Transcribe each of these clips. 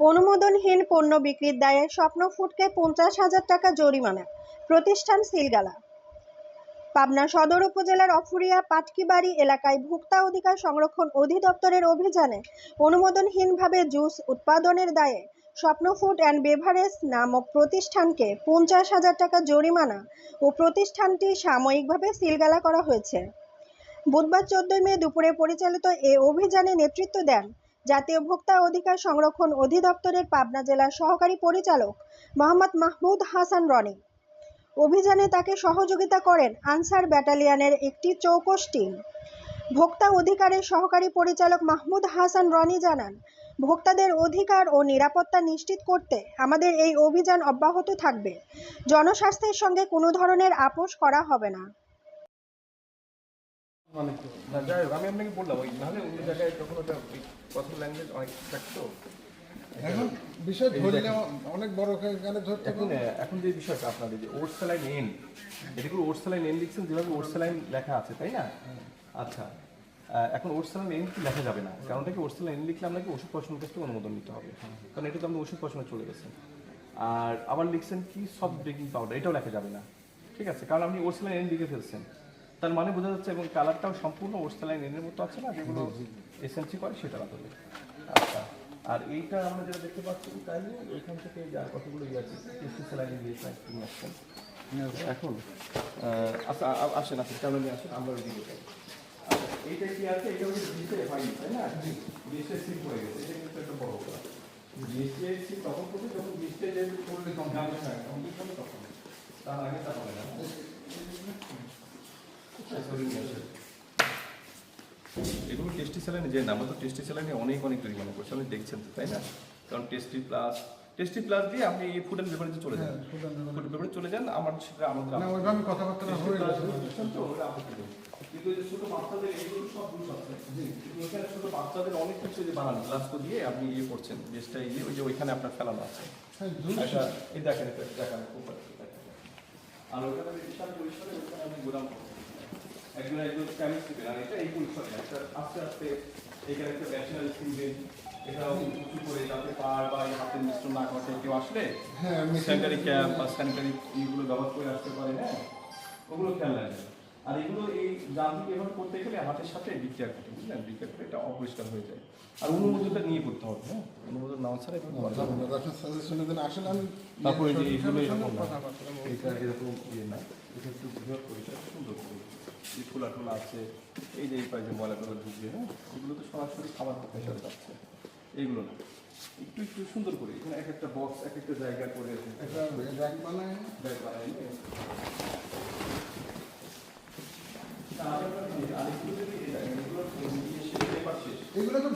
অনুমোদনহীন পণ্য বিক্রির দায়ে স্বপ্ন ফুডকে পঞ্চাশ হাজার টাকা জরিমানা। প্রতিষ্ঠান সিলগালা। পাবনা সদর উপজেলার অফুরিয়া পাটকিবাড়ি এলাকায় ভোক্তা অধিকার সংরক্ষণ অধিদপ্তরের অভিযানে অনুমোদনহীনভাবে জুস উৎপাদনের দায়ে স্বপ্ন ফুড অ্যান্ড বেভারেজ নামক প্রতিষ্ঠানকে পঞ্চাশ হাজার টাকা জরিমানা ও প্রতিষ্ঠানটি সাময়িকভাবে সিলগালা করা হয়েছে। বুধবার চোদ্দই মে দুপুরে পরিচালিত এ অভিযানে নেতৃত্ব দেন জাতীয় ভোক্তা অধিকার সংরক্ষণ অধিদপ্তরের পাবনা জেলার সহকারী পরিচালক মোহাম্মদ মাহমুদ হাসান রনি। অভিযানে তাকে সহযোগিতা করেন আনসার ব্যাটালিয়নের একটি চৌকস টিম। ভোক্তা অধিকারের সহকারী পরিচালক মাহমুদ হাসান রনি জানান, ভোক্তাদের অধিকার ও নিরাপত্তা নিশ্চিত করতে আমাদের এই অভিযান অব্যাহত থাকবে। জনস্বাস্থ্যের সঙ্গে কোনো ধরনের আপোষ করা হবে না। মানে না যাই হোক আমি আপনাকে বললাম ওই নাহলে অন্য জায়গায় যখন ওটা ওই ল্যাঙ্গুয়েজ অনেক থাকতো। এখন বিষয় ধরলে অনেক বড় এখানে ধরতে এখন এখন যে বিষয়টা আপনাদের যে ওর স্যালাইন এন এটা করে ওর স্যালাইন এন লিখছেন? যেভাবে ওর স্যালাইন লেখা আছে তাই না? আচ্ছা এখন ওর স্যালাইন এন কি লেখা যাবে না? কারণটা কি এন লিখলে আপনাকে ওষুধ পছন্দের কাছ থেকে অনুমোদন নিতে হবে? কারণ এটা তো আপনি ওষুধ পছন্দে চলে গেছেন। আর আবার লিখছেন কি সফট বেকিং পাউডার এটাও লেখা যাবে না। ঠিক আছে কারণ আপনি স্যালাইন এন লিখে ফেলছেন। তার মানে বোঝা যাচ্ছে এবং কালারটাও সম্পূর্ণ ওর স্যালাইন এনের মতো আছে না যেগুলো এসএনসি করে সেটা আসলে আচ্ছা আর এইটা আমরা যেটা দেখতে পাচ্ছি তাই ওইখান থেকে যা কতগুলো ইয়ে আছে টেস্টি স্যালাইন দিয়েছে নিয়ে আসছেন? এখন আচ্ছা আসেন আসেন কেমন নিয়ে আসেন? আমরা দিকে যাই। আচ্ছা, এইটা কি আছে? এটা হচ্ছে জিএসটি হয়নি তাই না? জিএসটি সিল হয়ে গেছে এটা কিন্তু একটা বড় কথা। জিএসটি সিল তখন করবে যখন জিএসটি করবে তখন দাম হয় তখন তখন। তার আগে তা হবে না আচ্ছা, ওই নিয়ে আসেন। এগুলো টেস্টি স্যালাইনে যে আমরা তো টেস্টি স্যালাইনে অনেক অনেক জরিমানা করছি। আপনি দেখছেন তো তাই না? কারণ টেস্টি প্লাস টেস্টি প্লাস দিয়ে আপনি এই ফুড অ্যান্ড বেভারেজে চলে যান। ফুড পেপারে চলে যান আমার সেটা আমাদের না ওইভাবে কথাবার্তা হয়ে গেছে। কিন্তু ওরা আপত্তি নেই। কিন্তু যে ছোট বাচ্চাদের এগুলো সব রুলস আছে। ওইখানে ছোট বাচ্চাদের অনেক কিছু যে বানান গ্লাস দিয়ে আপনি ইয়ে করছেন জিনিসটা ইয়ে ওই যে ওইখানে আপনার ফেলানো আছে। হ্যাঁ, একটা এই দেখেন এটা দেখেন খুব ভালো, আর ওখানে আমি গোদাম করছি। একজন একজন কেমিস্ট্রি আর এটা এই পরিসরে একটা আস্তে আস্তে এখানে একটা ন্যাশনাল স্কিমে এটা উঁচু করে যাতে পার বা এই হাতের মিশ্রণ না ঘটে কেউ আসলে হ্যাঁ স্যানিটারি ক্যাপ বা স্যানিটারি ইগুলো ব্যবহার করে আসতে পারে হ্যাঁ? ওগুলো খেয়াল রাখবেন। আর এগুলো এই যান্ত্রিক এভাবে করতে গেলে হাতের সাথে বিক্রিয়া ঘটে বুঝলেন? বিক্রিয়া করে এটা অপরিষ্কার হয়ে যায়। আর অনুমোদনটা নিয়ে করতে হবে হ্যাঁ? অনুমোদন নেওয়া ছাড়া এভাবে করা যাবে না। সাজেশনে দেন আসলে আমি তারপরে যে এইগুলো এরকম না। এটা এরকম ইয়ে না। এটা একটু বৃহৎ পরিসর সুন্দর করে এই খোলা টোলা আছে এই যে এই যে ময়লা টলা ঢুকবে হ্যাঁ? এগুলো তো সরাসরি খাবার প্রেশারে যাচ্ছে। এইগুলো না। একটু একটু সুন্দর করে এখানে এক একটা বক্স এক একটা জায়গা করে একটা র্যাক বানায় ব্যাগ বানাই নিয়ে। তা আরেকটা জিনিস, আরেকটু যদি এটা- এগুলো ইয়ে তো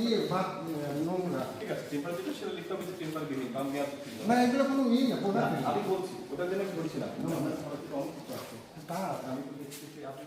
ইয়ে ভাত নোংরা। ঠিক আছে টেম্পার যেটা সেটা লিখতে হবে টেম্পার বিহীন বা মেয়াদ না এগুলো কোনো ই না না, প্রোডাক্ট আমি বলছি ওটার জন্য আমি বলছি না। তা আমি আপনি